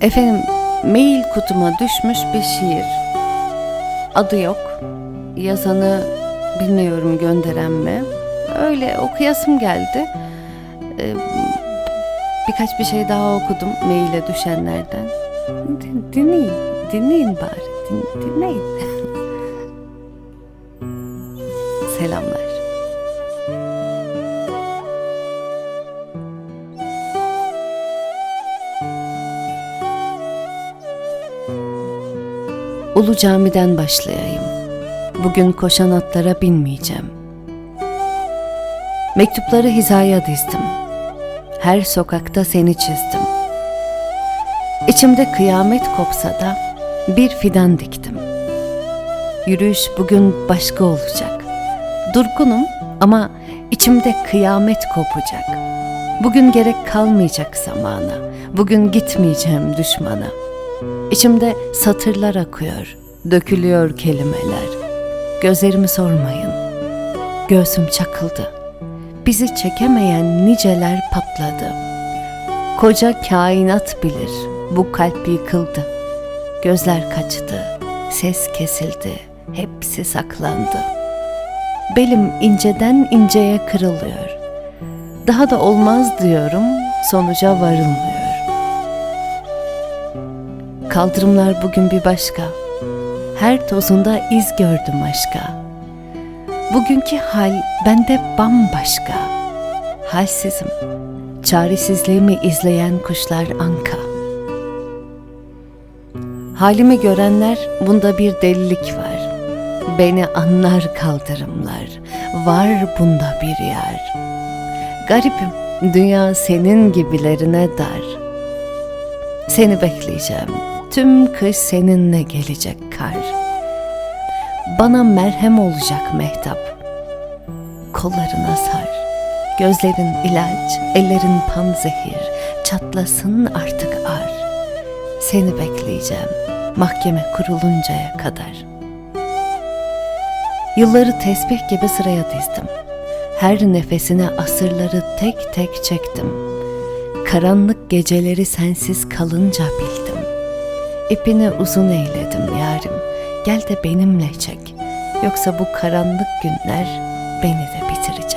Efendim mail kutuma düşmüş bir şiir. Adı yok. Yazanı bilmiyorum gönderen mi. Öyle okuyasım geldi. Ee, birkaç bir şey daha okudum maile düşenlerden. Din- dinleyin, dinleyin bari. Din- dinleyin. Selamlar. Ulu Cami'den başlayayım. Bugün koşan atlara binmeyeceğim. Mektupları hizaya dizdim. Her sokakta seni çizdim. İçimde kıyamet kopsa da bir fidan diktim. Yürüyüş bugün başka olacak. Durgunum ama içimde kıyamet kopacak. Bugün gerek kalmayacak zamana. Bugün gitmeyeceğim düşmana. İçimde satırlar akıyor, dökülüyor kelimeler. Gözlerimi sormayın. Göğsüm çakıldı. Bizi çekemeyen niceler patladı. Koca kainat bilir, bu kalp yıkıldı. Gözler kaçtı, ses kesildi, hepsi saklandı. Belim inceden inceye kırılıyor. Daha da olmaz diyorum, sonuca varılmıyor. Kaldırımlar bugün bir başka. Her tozunda iz gördüm aşka. Bugünkü hal bende bambaşka. Halsizim. Çaresizliğimi izleyen kuşlar anka. Halimi görenler bunda bir delilik var. Beni anlar kaldırımlar. Var bunda bir yer. Garipim. Dünya senin gibilerine dar. Seni bekleyeceğim. Tüm kış seninle gelecek kar. Bana merhem olacak mehtap. Kollarına sar. Gözlerin ilaç, ellerin panzehir. Çatlasın artık ar. Seni bekleyeceğim. Mahkeme kuruluncaya kadar. Yılları tesbih gibi sıraya dizdim. Her nefesine asırları tek tek çektim. Karanlık geceleri sensiz kalınca bildim. İpini uzun eyledim yarim. Gel de benimle çek. Yoksa bu karanlık günler beni de bitirecek.